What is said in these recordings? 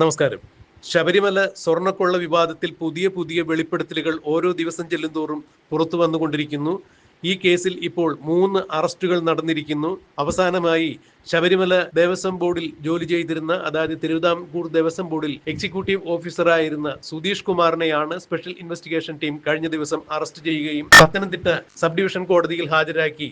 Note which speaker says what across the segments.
Speaker 1: നമസ്കാരം. ശബരിമല സ്വർണക്കൊള്ള വിവാദത്തിൽ പുതിയ പുതിയ വെളിപ്പെടുത്തലുകൾ ഓരോ ദിവസം ചെല്ലുന്തോറും പുറത്തു വന്നുകൊണ്ടിരിക്കുന്നു. ഈ കേസിൽ ഇപ്പോൾ മൂന്ന് അറസ്റ്റുകൾ നടന്നിരിക്കുന്നു. അവസാനമായി ശബരിമല ദേവസ്വം ബോർഡിൽ ജോലി ചെയ്തിരുന്ന അതായത് തിരുവിതാംകൂർ ദേവസ്വം ബോർഡിൽ എക്സിക്യൂട്ടീവ് ഓഫീസറായിരുന്ന സുധീഷ് കുമാറിനെയാണ് സ്പെഷ്യൽ ഇൻവെസ്റ്റിഗേഷൻ ടീം കഴിഞ്ഞ ദിവസം അറസ്റ്റ് ചെയ്യുകയും പത്തനംതിട്ട സബ് ഡിവിഷൻ കോടതിയിൽ ഹാജരാക്കി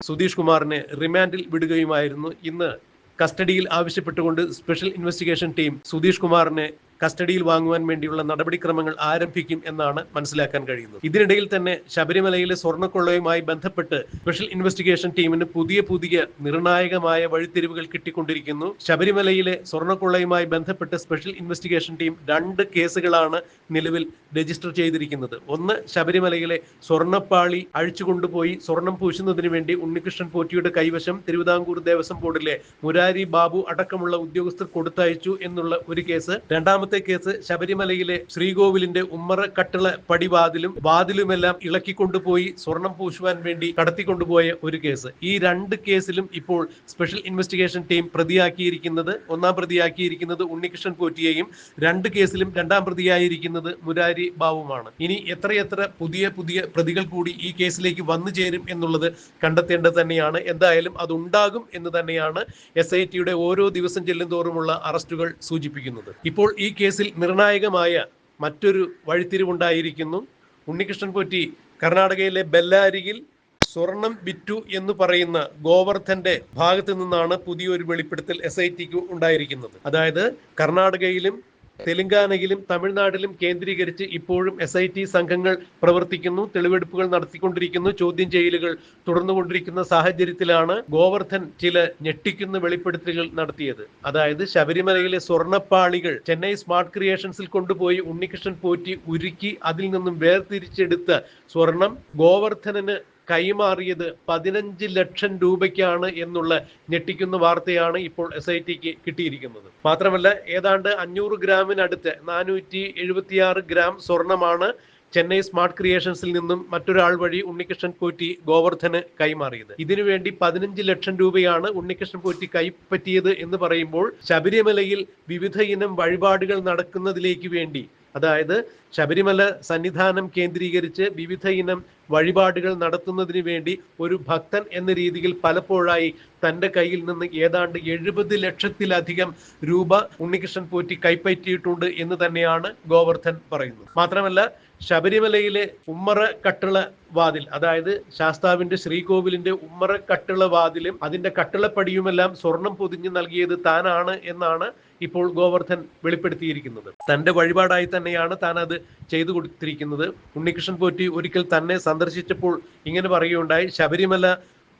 Speaker 1: സുധീഷ് കുമാറിനെ റിമാൻഡിൽ വിടുകയുമായിരുന്നു. ഇന്ന് കസ്റ്റഡിയിൽ ആവശ്യപ്പെട്ടുകൊണ്ട് സ്പെഷ്യൽ ഇൻവെസ്റ്റിഗേഷൻ ടീം സുധീഷ് കുമാറിനെ കസ്റ്റഡിയിൽ വാങ്ങുവാൻ വേണ്ടിയുള്ള നടപടിക്രമങ്ങൾ ആരംഭിക്കും എന്നാണ് മനസ്സിലാക്കാൻ കഴിയുന്നത്. ഇതിനിടയിൽ തന്നെ ശബരിമലയിലെ സ്വർണക്കൊള്ളയുമായി ബന്ധപ്പെട്ട് സ്പെഷ്യൽ ഇൻവെസ്റ്റിഗേഷൻ ടീമിന് പുതിയ പുതിയ നിർണായകമായ വഴിത്തിരിവുകൾ കിട്ടിക്കൊണ്ടിരിക്കുന്നു. ശബരിമലയിലെ സ്വർണക്കൊള്ളയുമായി ബന്ധപ്പെട്ട് സ്പെഷ്യൽ ഇൻവെസ്റ്റിഗേഷൻ ടീം രണ്ട് കേസുകളാണ് നിലവിൽ രജിസ്റ്റർ ചെയ്തിരിക്കുന്നത്. ഒന്ന് ശബരിമലയിലെ സ്വർണപ്പാളി അഴിച്ചുകൊണ്ടുപോയി സ്വർണം പൂശുന്നതിന് വേണ്ടി ഉണ്ണികൃഷ്ണൻ പോറ്റിയുടെ കൈവശം തിരുവിതാംകൂർ ദേവസ്വം ബോർഡിലെ മുരാരി ബാബു അടക്കമുള്ള ഉദ്യോഗസ്ഥർ കൊടുത്തയച്ചു എന്നുള്ള ഒരു കേസ്. രണ്ടാമത്തെ കേസ് ശബരിമലയിലെ ശ്രീകോവിലിന്റെ ഉമ്മറ കട്ടിള പടിവാതിലും വാതിലുമെല്ലാം ഇളക്കിക്കൊണ്ടുപോയി സ്വർണം പൂശുവാൻ വേണ്ടി കടത്തിക്കൊണ്ടുപോയ ഒരു കേസ്. ഈ രണ്ട് കേസിലും ഇപ്പോൾ സ്പെഷ്യൽ ഇൻവെസ്റ്റിഗേഷൻ ടീം പ്രതിയാക്കിയിരിക്കുന്നത് ഒന്നാം പ്രതിയാക്കിയിരിക്കുന്നത് ഉണ്ണികൃഷ്ണൻ പോറ്റിയെയും രണ്ട് കേസിലും രണ്ടാം പ്രതിയായിരിക്കുന്നത് മുരാരി ബാബുമാണ് ഇനി എത്രയെത്ര പുതിയ പുതിയ പ്രതികൾ കൂടി ഈ കേസിലേക്ക് വന്നു ചേരും എന്നുള്ളത് കണ്ടെത്തേണ്ടത് തന്നെയാണ്. എന്തായാലും അതുണ്ടാകും എന്ന് തന്നെയാണ് എസ് ഐ ടിയുടെ ഓരോ ദിവസം ചെല്ലുന്തോറുമുള്ള അറസ്റ്റുകൾ സൂചിപ്പിക്കുന്നത്. ഇപ്പോൾ ഈ കേസിൽ നിർണായകമായ മറ്റൊരു വഴിത്തിരിവുണ്ടായിരിക്കുന്നു. ഉണ്ണികൃഷ്ണൻ പോറ്റി കർണാടകയിലെ ബെല്ലാരിയിൽ സ്വർണം വിറ്റു എന്ന് പറയുന്ന ഗോവർദ്ധന്റെ ഭാഗത്ത് നിന്നാണ് പുതിയൊരു വെളിപ്പെടുത്തൽ എസ് ഐ ടിക്ക് ഉണ്ടായിരിക്കുന്നത്. അതായത് കർണാടകയിലും തെലങ്കാനയിലും തമിഴ്നാട്ടിലും കേന്ദ്രീകരിച്ച് ഇപ്പോഴും എസ് ഐ ടി സംഘങ്ങൾ പ്രവർത്തിക്കുന്നു തെളിവെടുപ്പുകൾ നടത്തിക്കൊണ്ടിരിക്കുന്നു ചോദ്യം ചെയ്യലുകൾ തുടർന്നുകൊണ്ടിരിക്കുന്ന സാഹചര്യത്തിലാണ് ഗോവർദ്ധൻ ചില ഞെട്ടിക്കുന്ന വെളിപ്പെടുത്തലുകൾ നടത്തിയത്. അതായത് ശബരിമലയിലെ സ്വർണപ്പാളികൾ ചെന്നൈ സ്മാർട്ട് ക്രിയേഷൻസിൽ കൊണ്ടുപോയി ഉണ്ണികൃഷ്ണൻ പോറ്റി ഉരുക്കി അതിൽ നിന്നും വേർതിരിച്ചെടുത്ത സ്വർണം ഗോവർദ്ധനന് കൈമാറിയത് പതിനഞ്ച് ലക്ഷം രൂപയ്ക്കാണ് എന്നുള്ള ഞെട്ടിക്കുന്ന വാർത്തയാണ് ഇപ്പോൾ എസ് ഐ ടിക്ക് കിട്ടിയിരിക്കുന്നത്. മാത്രമല്ല ഏതാണ്ട് അഞ്ഞൂറ് ഗ്രാമിനടുത്ത് നാനൂറ്റി എഴുപത്തിയാറ് ഗ്രാം സ്വർണമാണ് ചെന്നൈ സ്മാർട്ട് ക്രിയേഷൻസിൽ നിന്നും മറ്റൊരാൾ വഴി ഉണ്ണികൃഷ്ണൻ പോറ്റി ഗോവർദ്ധന് കൈമാറിയത്. ഇതിനുവേണ്ടി പതിനഞ്ച് ലക്ഷം രൂപയാണ് ഉണ്ണികൃഷ്ണൻ പോറ്റി കൈപ്പറ്റിയത് എന്ന് പറയുമ്പോൾ ശബരിമലയിൽ വിവിധ ഇനം വഴിപാടുകൾ നടക്കുന്നതിലേക്ക് വേണ്ടി അതായത് ശബരിമല സന്നിധാനം കേന്ദ്രീകരിച്ച് വിവിധ ഇനം വഴിപാടുകൾ നടത്തുന്നതിന് വേണ്ടി ഒരു ഭക്തൻ എന്ന രീതിയിൽ പലപ്പോഴായി തന്റെ കയ്യിൽ നിന്ന് ഏതാണ്ട് എഴുപത് ലക്ഷത്തിലധികം രൂപ ഉണ്ണികൃഷ്ണൻ പോറ്റി കൈപ്പറ്റിയിട്ടുണ്ട് എന്ന് തന്നെയാണ് ഗോവർദ്ധൻ പറയുന്നത്. മാത്രമല്ല ശബരിമലയിലെ ഉമ്മറ കട്ടിള വാതിൽ അതായത് ശാസ്താവിന്റെ ശ്രീകോവിലിന്റെ ഉമ്മറ കട്ടിള വാതിലും അതിന്റെ കട്ടിളപ്പടിയുമെല്ലാം സ്വർണം പൊതിഞ്ഞു നൽകിയത് താനാണ് എന്നാണ് ഇപ്പോൾ ഗോവർദ്ധൻ വെളിപ്പെടുത്തിയിരിക്കുന്നത്. തന്റെ വഴിപാടായി തന്നെയാണ് താൻ അത് ചെയ്തു കൊടുത്തിരിക്കുന്നത്. ഉണ്ണികൃഷ്ണൻ പോറ്റി ഒരിക്കൽ തന്നെ സന്ദർശിച്ചപ്പോൾ ഇങ്ങനെ പറയുകയുണ്ടായി ശബരിമല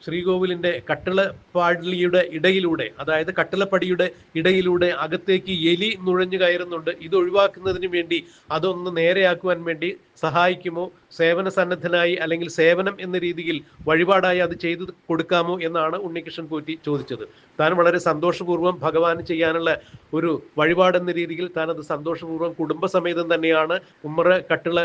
Speaker 1: ശ്രീകോവിലിന്റെ കട്ടിളപ്പാടിയുടെ ഇടയിലൂടെ അതായത് കട്ടിളപ്പടിയുടെ ഇടയിലൂടെ അകത്തേക്ക് എലി നുഴഞ്ഞു കയറുന്നുണ്ട്. ഇത് ഒഴിവാക്കുന്നതിന് വേണ്ടി അതൊന്ന് നേരെയാക്കുവാൻ വേണ്ടി സഹായിക്കുമോ? സേവന സന്നദ്ധനായി അല്ലെങ്കിൽ സേവനം എന്ന രീതിയിൽ വഴിപാടായി അത് ചെയ്തു കൊടുക്കാമോ? എന്നാണ് ഉണ്ണികൃഷ്ണൻ പോറ്റി ചോദിച്ചത്. താൻ വളരെ സന്തോഷപൂർവം ഭഗവാന് ചെയ്യാനുള്ള ഒരു വഴിപാടെന്ന രീതിയിൽ താൻ അത് സന്തോഷപൂർവം കുടുംബസമേതം തന്നെയാണ്. ഉമ്മറ കട്ടിള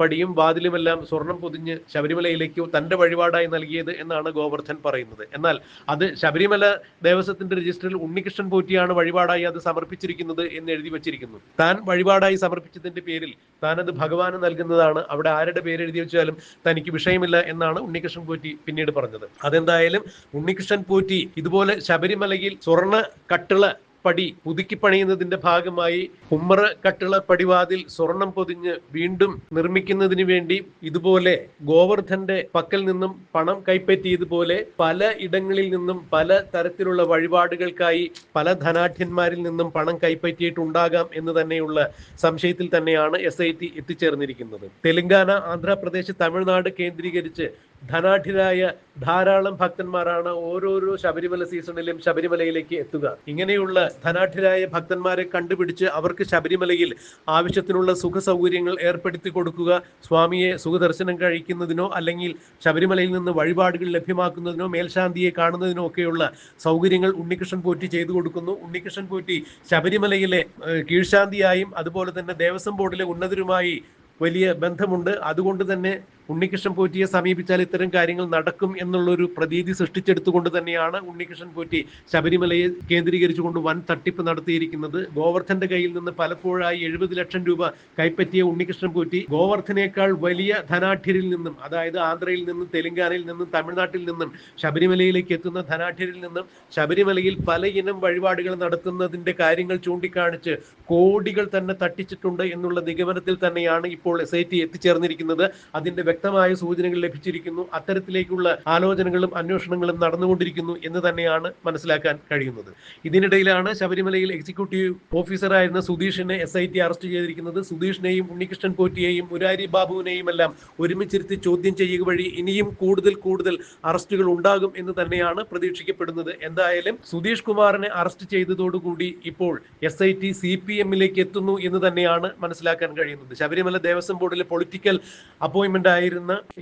Speaker 1: പടിയും വാതിലുമെല്ലാം സ്വർണം പൊതിഞ്ഞ് ശബരിമലയിലേക്ക് തന്റെ വഴിപാടായി നൽകിയത് എന്നാണ് ഗോവർദ്ധൻ പറയുന്നത്. എന്നാൽ അത് ശബരിമല ദേവസ്വത്തിന്റെ രജിസ്റ്ററിൽ ഉണ്ണികൃഷ്ണൻ പോറ്റിയാണ് വഴിപാടായി അത് സമർപ്പിച്ചിരിക്കുന്നത് എന്ന് എഴുതി വച്ചിരിക്കുന്നു. താൻ വഴിപാടായി സമർപ്പിച്ചതിന്റെ പേരിൽ താൻ അത് ഭഗവാന് നൽകുന്നതാണ്. അവിടെ ആരുടെ പേര് എഴുതി വെച്ചാലും തനിക്ക് വിഷയമില്ല എന്നാണ് ഉണ്ണികൃഷ്ണൻ പോറ്റി പിന്നീട് പറഞ്ഞത്. അതെന്തായാലും ഉണ്ണികൃഷ്ണൻ പോറ്റി ഇതുപോലെ ശബരിമലയിൽ സ്വർണ കട്ടിള പടി പുതുക്കി പണിയുന്നതിന്റെ ഭാഗമായി ഉമ്മറ കട്ടിള പടിവാതിൽ സ്വർണം പൊതിഞ്ഞ് വീണ്ടും നിർമ്മിക്കുന്നതിന് വേണ്ടി ഇതുപോലെ ഗോവർദ്ധന്റെ പക്കൽ നിന്നും പണം കൈപ്പറ്റിയതുപോലെ പല ഇടങ്ങളിൽ നിന്നും പല തരത്തിലുള്ള വഴിപാടുകൾക്കായി പല ധനാഠ്യന്മാരിൽ നിന്നും പണം കൈപ്പറ്റിയിട്ടുണ്ടാകാം എന്ന് തന്നെയുള്ള സംശയത്തിൽ തന്നെയാണ് എസ് ഐ ടി എത്തിച്ചേർന്നിരിക്കുന്നത്. തെലങ്കാന ആന്ധ്രാപ്രദേശ് തമിഴ്നാട് കേന്ദ്രീകരിച്ച് ധനാഢ്യരായ ധാരാളം ഭക്തന്മാരാണ് ഓരോരോ ശബരിമല സീസണിലും ശബരിമലയിലേക്ക് എത്തുക. ഇങ്ങനെയുള്ള ധനാഠ്യരായ ഭക്തന്മാരെ കണ്ടുപിടിച്ച് അവർക്ക് ശബരിമലയിൽ ആവശ്യത്തിനുള്ള സുഖ സൗകര്യങ്ങൾ ഏർപ്പെടുത്തി കൊടുക്കുക സ്വാമിയെ സുഖദർശനം കഴിക്കുന്നതിനോ അല്ലെങ്കിൽ ശബരിമലയിൽ നിന്ന് വഴിപാടുകൾ ലഭ്യമാക്കുന്നതിനോ മേൽശാന്തിയെ കാണുന്നതിനോ ഒക്കെയുള്ള സൗകര്യങ്ങൾ ഉണ്ണികൃഷ്ണൻ പോറ്റി ചെയ്തു കൊടുക്കുന്നു. ഉണ്ണികൃഷ്ണൻ പോറ്റി ശബരിമലയിലെ കീഴ്ശാന്തിയായും അതുപോലെ തന്നെ ദേവസ്വം ബോർഡിലെ ഉന്നതരുമായി വലിയ ബന്ധമുണ്ട്. അതുകൊണ്ട് തന്നെ ഉണ്ണികൃഷ്ണൻ പോറ്റിയെ സമീപിച്ചാൽ ഇത്തരം കാര്യങ്ങൾ നടക്കും എന്നുള്ളൊരു പ്രതീതി സൃഷ്ടിച്ചെടുത്തുകൊണ്ട് തന്നെയാണ് ഉണ്ണികൃഷ്ണൻ പോറ്റി ശബരിമലയെ കേന്ദ്രീകരിച്ചുകൊണ്ട് വൻ തട്ടിപ്പ് നടത്തിയിരിക്കുന്നത്. ഗോവർദ്ധന്റെ കയ്യിൽ നിന്ന് പലപ്പോഴായി എഴുപത് ലക്ഷം രൂപ കൈപ്പറ്റിയ ഉണ്ണികൃഷ്ണൻ പോറ്റി ഗോവർദ്ധനേക്കാൾ വലിയ ധനാഠ്യരിൽ നിന്നും അതായത് ആന്ധ്രയിൽ നിന്നും തെലങ്കാനയിൽ നിന്നും തമിഴ്നാട്ടിൽ നിന്നും ശബരിമലയിലേക്ക് എത്തുന്ന ധനാഠ്യരിൽ നിന്നും ശബരിമലയിൽ പലയിനം വഴിപാടുകൾ നടത്തുന്നതിന്റെ കാര്യങ്ങൾ ചൂണ്ടിക്കാണിച്ച് കോടികൾ തന്നെ തട്ടിച്ചിട്ടുണ്ട് എന്നുള്ള നിഗമനത്തിൽ തന്നെയാണ് ഇപ്പോൾ എസ് ഐ ടി എത്തിച്ചേർന്നിരിക്കുന്നത്. അതിന്റെ വ്യക്തമായ സൂചനകൾ ലഭിച്ചിരിക്കുന്നു. അത്തരത്തിലേക്കുള്ള ആലോചനകളും അന്വേഷണങ്ങളും നടന്നുകൊണ്ടിരിക്കുന്നു എന്ന് തന്നെയാണ് മനസ്സിലാക്കാൻ കഴിയുന്നത്. ഇതിനിടയിലാണ് ശബരിമലയിൽ എക്സിക്യൂട്ടീവ് ഓഫീസറായിരുന്ന സുധീഷിനെ എസ് ഐ ടി അറസ്റ്റ് ചെയ്തിരിക്കുന്നത്. സുധീഷിനെയും ഉണ്ണികൃഷ്ണൻ പോറ്റിയെയും മുരാരി ബാബുവിനെയും എല്ലാം ഒരുമിച്ചിരുത്തി ചോദ്യം ചെയ്യുക വഴി ഇനിയും കൂടുതൽ കൂടുതൽ അറസ്റ്റുകൾ ഉണ്ടാകും എന്ന് തന്നെയാണ് പ്രതീക്ഷിക്കപ്പെടുന്നത്. എന്തായാലും സുധീഷ് കുമാറിനെ അറസ്റ്റ് ചെയ്തതോടുകൂടി ഇപ്പോൾ S I T C P എമ്മിലേക്ക് എത്തുന്നു എന്ന് തന്നെയാണ് മനസ്സിലാക്കാൻ കഴിയുന്നത്. ശബരിമല ദേവസ്വം ബോർഡിലെ പൊളിറ്റിക്കൽ അപ്പോയിന്റ്മെന്റ് ആയിരുന്ന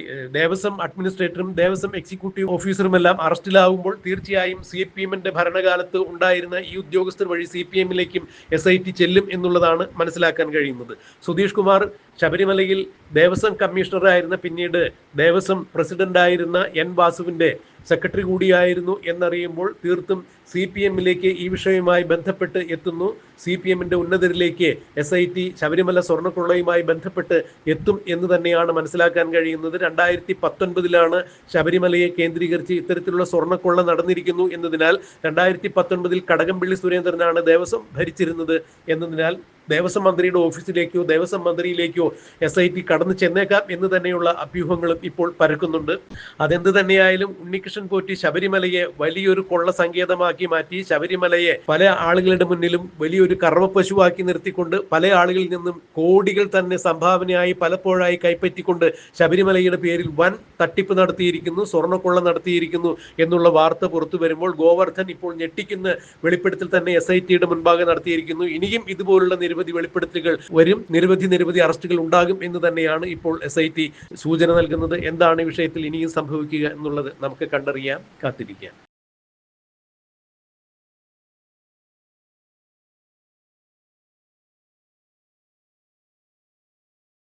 Speaker 1: ഏഹ്, ദേവസ്വം അഡ്മിനിസ്ട്രേറ്ററും ദേവസ്വം എക്സിക്യൂട്ടീവ് ഓഫീസറും എല്ലാം അറസ്റ്റിലാവുമ്പോൾ തീർച്ചയായും സി പി എമ്മിന്റെ ഭരണകാലത്ത് ഉണ്ടായിരുന്ന ഈ ഉദ്യോഗസ്ഥർ വഴി സി പി എമ്മിലേക്കും എസ് ഐ ടി ചെല്ലും എന്നുള്ളതാണ് മനസ്സിലാക്കാൻ കഴിയുന്നത്. സുധീഷ് കുമാർ ശബരിമലയിൽ ദേവസ്വം കമ്മീഷണറായിരുന്ന പിന്നീട് ദേവസ്വം പ്രസിഡന്റായിരുന്ന എൻ വാസുവിന്റെ സെക്രട്ടറി കൂടിയായിരുന്നു എന്നറിയുമ്പോൾ തീർത്തും സി പി എമ്മിലേക്ക് ഈ വിഷയവുമായി ബന്ധപ്പെട്ട് എത്തുന്നു. സി പി എമ്മിന്റെ ഉന്നതരിലേക്ക് എസ് ഐ ടി ശബരിമല സ്വർണക്കൊള്ളയുമായി ബന്ധപ്പെട്ട് എത്തും എന്ന് തന്നെയാണ് മനസ്സിലാക്കാൻ കഴിയുന്നത്. രണ്ടായിരത്തി പത്തൊൻപതിലാണ് ശബരിമലയെ കേന്ദ്രീകരിച്ച് ഇത്തരത്തിലുള്ള സ്വർണക്കൊള്ള നടന്നിരിക്കുന്നു എന്നതിനാൽ രണ്ടായിരത്തി പത്തൊൻപതിൽ കടകംപള്ളി സുരേന്ദ്രനാണ് ദേവസ്വം ഭരിച്ചിരുന്നത് എന്നതിനാൽ ദേവസ്വം മന്ത്രിയുടെ ഓഫീസിലേക്കോ ദേവസ്വം മന്ത്രിയിലേക്കോ എസ് ഐ ടി കടന്നു ചെന്നേക്കാം എന്ന് തന്നെയുള്ള അഭ്യൂഹങ്ങളും ഇപ്പോൾ പരക്കുന്നുണ്ട്. അതെന്ത് തന്നെയായാലും ഉണ്ണികൃഷ്ണൻ പോറ്റി ശബരിമലയെ വലിയൊരു കൊള്ള സങ്കേതമാക്കി മാറ്റി ശബരിമലയെ പല ആളുകളുടെ മുന്നിലും വലിയൊരു കർമ്മപശുവാക്കി നിർത്തിക്കൊണ്ട് പല ആളുകളിൽ നിന്നും കോടികൾ തന്നെ സംഭാവനയായി പലപ്പോഴായി കൈപ്പറ്റിക്കൊണ്ട് ശബരിമലയുടെ പേരിൽ വൻ തട്ടിപ്പ് നടത്തിയിരിക്കുന്നു സ്വർണക്കൊള്ള നടത്തിയിരിക്കുന്നു എന്നുള്ള വാർത്ത പുറത്തു വരുമ്പോൾ ഗോവർദ്ധൻ ഇപ്പോൾ ഞെട്ടിക്കുന്ന വെളിപ്പെടുത്തൽ തന്നെ എസ് ഐ ടിയുടെ മുൻപാകെ നടത്തിയിരിക്കുന്നു. ഇനിയും ഇതുപോലുള്ള നിരവധി വെളിപ്പെടുത്തലുകൾ വരും. നിരവധി നിരവധി അറസ്റ്റുകൾ ഉണ്ടാകും എന്ന് തന്നെയാണ് ഇപ്പോൾ എസ് ഐ ടി സൂചന നൽകുന്നത്. എന്താണ് ഈ വിഷയത്തിൽ ഇനിയും സംഭവിക്കുക എന്നുള്ളത് നമുക്ക് കണ്ടറിയാം കാത്തിരിക്കാം.